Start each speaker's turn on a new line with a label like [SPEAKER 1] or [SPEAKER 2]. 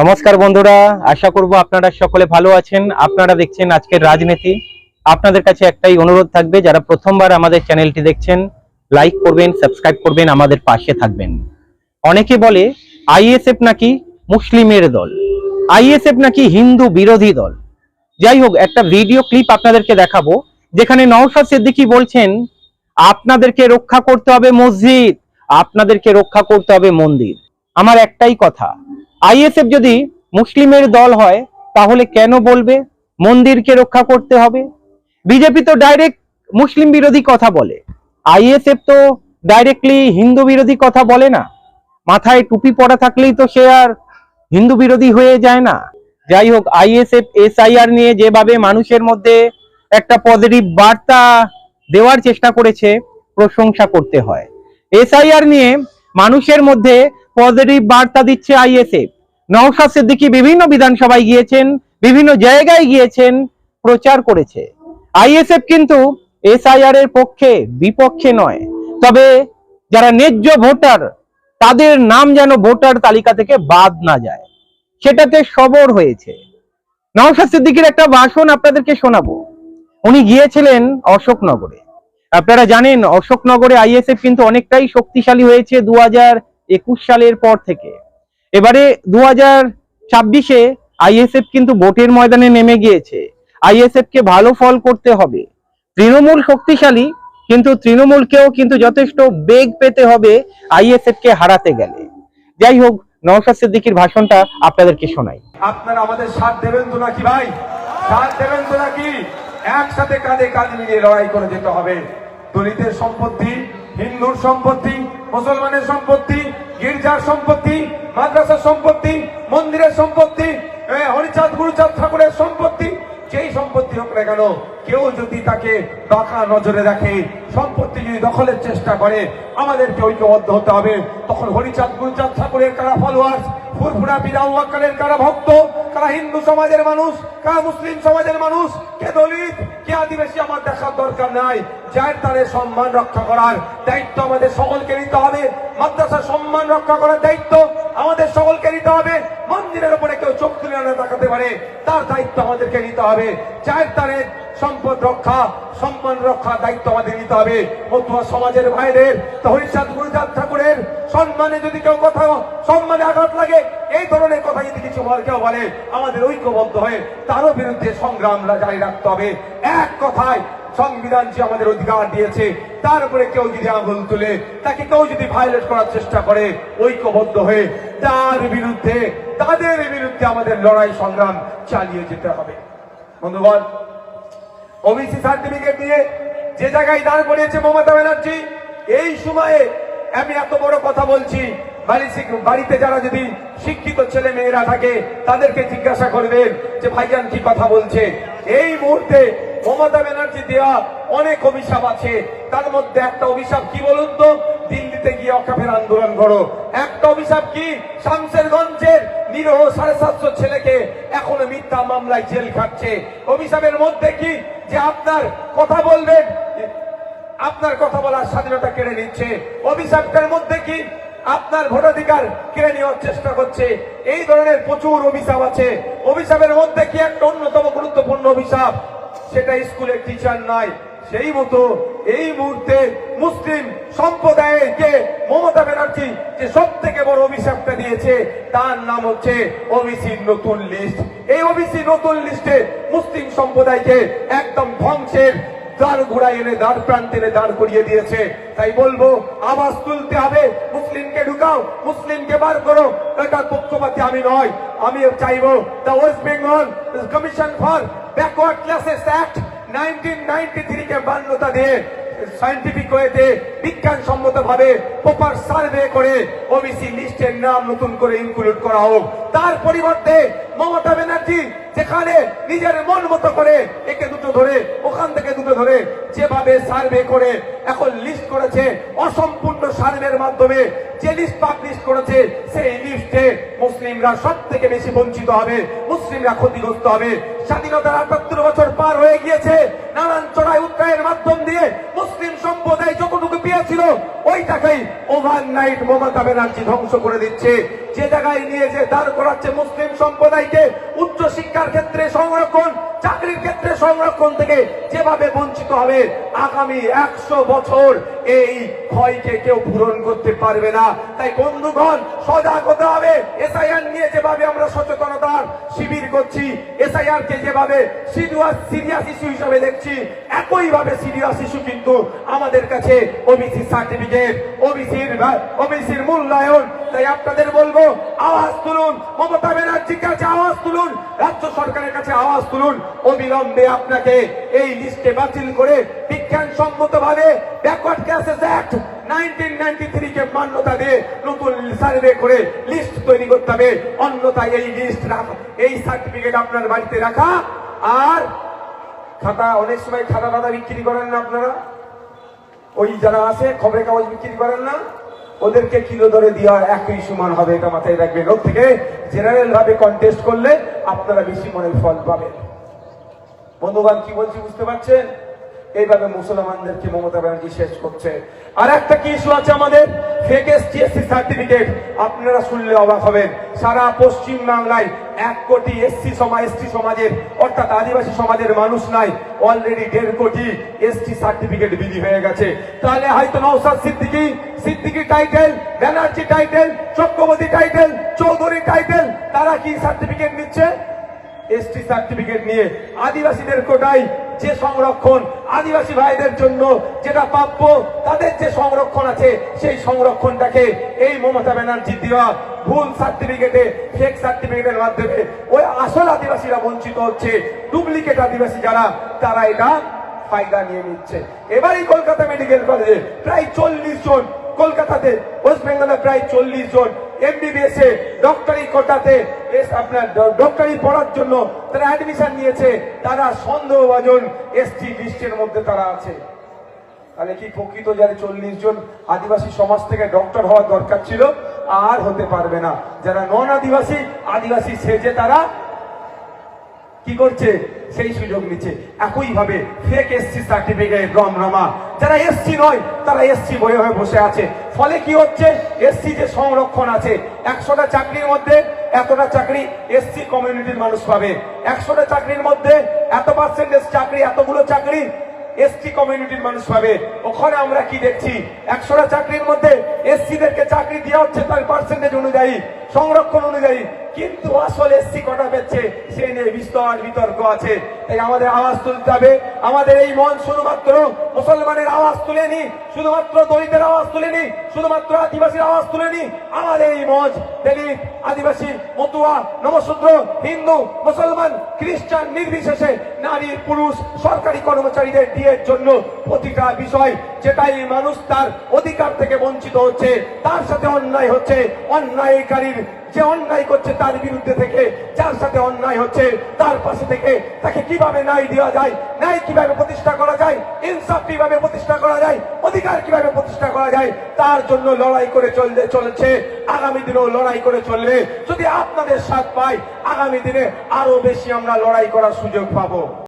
[SPEAKER 1] নমস্কার বন্ধুরা, আশা করব আপনারা সকলে ভালো আছেন। আপনারা দেখছেন আজকের রাজনীতি। আপনাদের কাছে একটাই অনুরোধ থাকবে, যারা প্রথমবার আমাদের চ্যানেলটি দেখছেন, লাইক করবেন, সাবস্ক্রাইব করবেন, আমাদের পাশে থাকবেন। অনেকে বলে, আইএসএফ নাকি মুসলিমের দল? আইএসএফ নাকি হিন্দু বিরোধী দল? যাই হোক, একটা ভিডিও ক্লিপ আপনাদেরকে দেখাবো, যেখানে নওশাদ সিদ্দিকী বলছেন, আপনাদেরকে রক্ষা করতে হবে মসজিদ, আপনাদেরকে রক্ষা করতে হবে মন্দির। আমার একটাই কথা আইএসএফ যদি মুসলিমের দল হয়, তাহলে কেন বলবে? মন্দিরকে রক্ষা করতে হবে? বিজেপি তো ডাইরেক্ট মুসলিম বিরোধী কথা বলে। আইএসএফ তো ডাইরেক্টলি হিন্দু বিরোধী কথা বলে না। মাথায় টুপি পরা থাকলেই তো সে আর হিন্দু বিরোধী হয়ে যায় না। যাই হোক, আইএসএফ, এসআইআর নিয়ে যেভাবে মানুষের মধ্যে একটা পজিটিভ বার্তা দেওয়ার চেষ্টা করেছে, প্রশংসা করতে হয়। এসআইআর নিয়ে মানুষের মধ্যে পজিটিভ বার্তা দিচ্ছে আইএসএফ। নওশাদ সিদ্দিকী বিভিন্ন বিধানসভায় গিয়েছেন, বিভিন্ন জায়গায় গিয়েছেন, প্রচার করেছে। আইএসএফ কিন্তু এসআইআর এর পক্ষে বিপক্ষে নয়। তবে যারা ন্যায্য ভোটার, তাদের নাম যেন ভোটার তালিকা থেকে বাদ না যায়। সেটাতে সবর হয়েছে। নওশাদ সিদ্দিকীর একটা ভাষণ আপনাদেরকে শোনাবো। উনি গিয়েছিলেন অশোকনগরে। আপনারা জানেন, অশোকনগরে আইএসএফ কিন্তু অনেকটাই শক্তিশালী হয়েছে। দু হাজার একুশ সালের পর থেকে। এবারে দু হাজার ছাব্বিশে আইএসএফ কিন্তু ভোটের ময়দানে নেমে গিয়েছে। আইএসএফ কে ভালো ফল করতে হবে। তৃণমূল শক্তিশালী, কিন্তু তৃণমূলকেও কিন্তু যথেষ্ট বেগ পেতে হবে আইএসএফ কে হারাতে গেলে। যাই হোক, নওশাদ সিদ্দিকীর ভাষণটা আপনাদেরকে শোনাই।
[SPEAKER 2] আপনারা আমাদের সাথ দেবেন তো নাকি ভাই? সাথ দেবেন তো নাকি? একসাথে কাঁধে কাঁধ মিলিয়ে লড়াই করে যেতে হবে। দলিতের সম্পত্তি, হিন্দুর সম্পত্তি, মুসলমানের সম্পত্তি, গির্জার সম্পত্তি, মাদ্রাসার সম্পত্তি, মন্দিরের সম্পত্তি হরিচাঁদ, গুরুচাঁদ ঠাকুরের সম্পত্তি, যেই সম্পত্তি হোক না কেন, কেউ যদি তাকে বাঁকা নজরে রাখে সম্পত্তি যদি দখলের চেষ্টা করে, আমাদেরকে ঐক্যবদ্ধ হতে হবে। তখন হরিচাঁদ, গুরুচাঁদ ঠাকুরের কারা ফলোয়ার্স ফুরফুরা বিরাউ্বাকারের কারা ভক্ত? কারা হিন্দু সমাজের মানুষ, কারা মুসলিম সমাজের মানুষ, কে দলিত, কে আদিবাসী, আমার দেখার দরকার নাই। যার তাদের সম্মান রক্ষা করার দায়িত্ব আমাদের সকলকে নিতে হবে। মাদ্রাসার সম্মান রক্ষা করার দায়িত্ব আমাদের সকলকে নিতে হবে। মন্দিরের উপরে কেউ চোখ তুলে না তাকাতে পারে, তার দায়িত্ব আমাদেরকে নিতে হবে। চার তারের সম্পদ রক্ষা, সম্মান রক্ষার দায়িত্ব আমাদের নিতে হবে। মতুয়া সমাজের ভাইদের তো হরিচাঁদ গুরুচাঁদ ঠাকুরের সম্মানে যদি কেউ কথা সম্মানে আঘাত লাগে, এই ধরনের কথা যদি কিছু বল, কেউ বলে, আমাদের ঐক্যবদ্ধ হয়ে তারও বিরুদ্ধে সংগ্রাম জারি রাখতে হবে। এক কথায় সংবিধান যে আমাদের অধিকার দিয়েছে, তার উপরে কেউ যদি আঙুল তুলে, তাকে কেউ যদি ভায়োলেট করার চেষ্টা করে, ঐক্যবদ্ধ হয়ে তার বিরুদ্ধে, তাদের বিরুদ্ধে আমাদের লড়াই সংগ্রাম চালিয়ে যেতে হবে। বন্ধুগণ, ওবিসি সার্টিফিকেট দিয়ে যে জায়গায় দাঁড় করিয়েছে মমতা ব্যানার্জি, এই সময়ে আমি এত বড় কথা বলছি, বাড়ি বাড়িতে যারা যদি শিক্ষিত ছেলে মেয়েরা থাকে, তাদেরকে জিজ্ঞাসা করবেন যে ভাইজান কি কথা বলছে। এই মুহূর্তে মমতা ব্যানার্জি দেওয়া অনেক অভিশাপ আছে। তার মধ্যে একটা অভিশাপ কি বলুন তো? দিল্লিতে গিয়ে অকাফের আন্দোলন করো। একটা অভিশাপ কি? শামসেরগঞ্জের নিরহ সাড়ে সাতশো ছেলেকে এখনও মিথ্যা মামলায় জেল খাচ্ছে অভিশাপের মধ্যে কি? যে আপনার কথা বলবেন আপনার কথা বলার স্বাধীনতা কেড়ে নিচ্ছে। অভিশাপটার মধ্যে কি আপনার ভোটাধিকার কেড়ে নেওয়ার চেষ্টা করছে? এই ধরনের প্রচুর অভিশাপ আছে। অভিশাপের মধ্যে কি একটা অন্যতম গুরুত্বপূর্ণ অভিশাপ? সেটা স্কুলের টিচার নয়। সেই মতো এই মুহূর্তে মুসলিম সম্প্রদায়কে মমতা ব্যানার্জি যে সব থেকে বড় অভিশাপটা দিয়েছে, তার নাম হচ্ছে ওবিসির নতুন লিস্ট এই ওবিসি নতুন লিস্টে মুসলিম সম্প্রদায়কে একদম ধ্বংসের দাঁড় ঘোড়ায় এনে দাঁড় প্রান্তে এনে দাঁড় করিয়ে দিয়েছে। তাই বলব, আওয়াজ তুলতে হবে, মুসলিমকে ঢুকাও, মুসলিমকে বার করো। এটার পক্ষপাতি আমি নয় আমি চাইব the West Bengal commission for backward classes act nineteen ninety থ্রিকে মান্যতা দিয়ে সাইন্টিফিক ওয়েতে বিজ্ঞান সম্মত ভাবে প্রপার সার্ভে করে ওবিসি লিস্টের নাম নতুন করে ইনক্লুড করা হোক। তার পরিবর্তে মমতা ব্যানার্জি যেখানে নিজের মন মতো করে একে দুটো ধরে, ওখান থেকে দুটো ধরে যেভাবে সার্ভে করে, এখন লিস্ট করেছে অসম্পূর্ণ সার্ভের মাধ্যমে। যে লিস্ট পাবলিশ করেছে, সেই লিস্টে মুসলিমরা সব থেকে বেশি বঞ্চিত হবে, মুসলিমরা ক্ষতিগ্রস্ত হবে। স্বাধীনতার আটাত্তর বছর পার হয়ে গিয়েছে, নানান চড়াই উত্তরায়ের মাধ্যম দিয়ে মুসলিম সম্প্রদায় যতটুকু পেয়েছিল ওই টাকাই ওভার নাইট মমতা ব্যানার্জি ধ্বংস করে দিচ্ছে। যে জায়গায় নিয়ে যে দাঁড় করাচ্ছে মুসলিম সম্প্রদায়কে উচ্চ শিক্ষার ক্ষেত্রে সংরক্ষণ চাকরির ক্ষেত্রে সংরক্ষণ থেকে যেভাবে বঞ্চিত হবে, আগামী একশো বছর এই ক্ষয়কে কেউ পূরণ করতে পারবে না। তাই বন্ধুগণ, সজাগ হতে হবে। এসআইআর নিয়ে যেভাবে আমরা সচেতনতার শিবির করছি এসআইআর কে যেভাবে সিরিয়াস সিরিয়াস ইস্যু হিসাবে দেখছি, একইভাবে সিরিয়াস ইস্যু কিন্তু আমাদের কাছে ওবিসি সার্টিফিকেট ওবিসির ওবিসির মূল্যায়ন। তাই আপনাদের বলব, আওয়াজ তুলুন। মমতা ব্যানার্জির কাছে আওয়াজ তুলুন। রাজ্য সরকারের কাছে আওয়াজ তুলুন। অবিলম্বে আপনাকে এই লিস্টে বাতিল করে বিজ্ঞান সম্মত ভাবে backward classes act nineteen ninety three মান্যতা দিয়ে নতুন সার্ভে করে লিস্ট তৈরি করতে হবে। এই লিস্ট এই সার্টিফিকেট আপনার বাড়িতে রাখা। আর খাতা, অনেক সময় খাতা বিক্রি করেন না আপনারা? ওই যারা খবরের কাগজ বিক্রি করেন না? ওদেরকে কিলো দরে দেওয়ার একই সমান হবে, এটা মাথায় রাখবেন। ওর থেকে জেনারেল ভাবে কন্টেস্ট করলে আপনারা বেশি মনের ফল পাবেন। বন্ধুবান কি বলছি বুঝতে পারছেন? এইভাবে মুসলমানদেরকে মমতা ব্যানার্জি শেষ করছে। আর একটা কি ইস্যু আছে আমাদের? সার্টিফিকেট আপনারা শুনলে অবাক হবেন। সারা পশ্চিম বাংলায় এক কোটি এসসি সমাজ এসটি সমাজের, অর্থাৎ আদিবাসী সমাজের মানুষ নাই। অলরেডি দেড় কোটি এসটি সার্টিফিকেট বিলি হয়ে গেছে। তাহলে হয়তো Naushad Siddiqui Siddiqui title Banerjee title Chakraborty title Chowdhury title তারা কি সার্টিফিকেট নিচ্ছে? এসটি সার্টিফিকেট নিয়ে আদিবাসীদের কোটায় যে সংরক্ষণ, আদিবাসী ভাইদের জন্য যেটা প্রাপ্য, তাদের যে সংরক্ষণ আছে, সেই সংরক্ষণটাকে এই মমতা ব্যানার্জি দেওয়া ভুল সার্টিফিকেটে ফেক সার্টিফিকেটের মাধ্যমে ওই আসল আদিবাসীরা বঞ্চিত হচ্ছে ডুপ্লিকেট আদিবাসী যারা, তারা এটা ফায়দা নিয়ে নিচ্ছে। এবারই কলকাতা মেডিকেল কলেজে প্রায় চল্লিশ জন, কলকাতাতে ওয়েস্ট বেঙ্গলে প্রায় চল্লিশ জন এমবিবিএস এ ডক্টরি কোটাতে আপনার ডক্টরি পড়ার জন্য তারা অ্যাডমিশন নিয়েছে। তারা সন্দেহভাজন এসটি লিস্টের মধ্যে তারা আছে। তাহলে কি প্রকৃত যারা চল্লিশ জন আদিবাসী সমাজ থেকে ডক্টর হওয়ার দরকার ছিল? আর হতে পারবে না। যারা নন আদিবাসী আদিবাসী সেজে তারা কি করছে? সেই সুযোগ নিচ্ছে। একইভাবে ফেক এসসি সার্টিফিকেট রমরমা যারা এসসি নয়, তারা এসসি বয়ে হয়ে বসে আছে। ফলে কি হচ্ছে? এসসি যে সংরক্ষণ আছে, একশোটা চাকরির মধ্যে এতটা চাকরি এসসি কমিউনিটির মানুষ পাবে। একশোটা চাকরির মধ্যে এত পার্সেন্টেজ চাকরি, এতগুলো চাকরি এসটি কমিউনিটির মানুষ পাবে। ওখানে আমরা কি দেখছি? একশোটা চাকরির মধ্যে এসসিদেরকে চাকরি দেওয়া হচ্ছে তার পার্সেন্টেজ অনুযায়ী। সংরক্ষণ অনুযায়ী কিন্তু আসল এসসি কটা পেচ্ছে সেই নিয়ে বিস্তর বিতর্ক আছে। তাই আমাদের আওয়াজ তুলতে হবে। আমাদের এই মন শুধুমাত্র মুসলমানের আওয়াজ তুলেনি, শুধুমাত্র দলিতের আওয়াজ তুলেনি, শুধুমাত্র আদিবাসীর আওয়াজ তুলেনি। আমাদের এই মঞ্চ দলিত আদিবাসী, মতুয়া নমশূদ্র হিন্দু, মুসলমান, খ্রিস্টান, নির্বিশেষে নারী, পুরুষ, সরকারি কর্মচারীদের ডিএর জন্য প্রতিটা বিষয় যেটাই মানুষ তার অধিকার থেকে বঞ্চিত হচ্ছে, তার সাথে অন্যায় হচ্ছে, অন্যায়কারীর যে অন্যায় করছে তার বিরুদ্ধে থেকে, যার সাথে অন্যায় হচ্ছে, তার পাশে থেকে তাকে কীভাবে ন্যায় দেওয়া যায়, ন্যায় কীভাবে প্রতিষ্ঠা করা যায়, ইনসাফ কীভাবে প্রতিষ্ঠা করা যায়, অধিকার কীভাবে প্রতিষ্ঠা করা যায়, তার জন্য লড়াই করে চলতে চলেছে। আগামী দিনেও লড়াই করে চললে, যদি আপনাদের সাথ পাই, আগামী দিনে আরও বেশি আমরা লড়াই করার সুযোগ পাবো।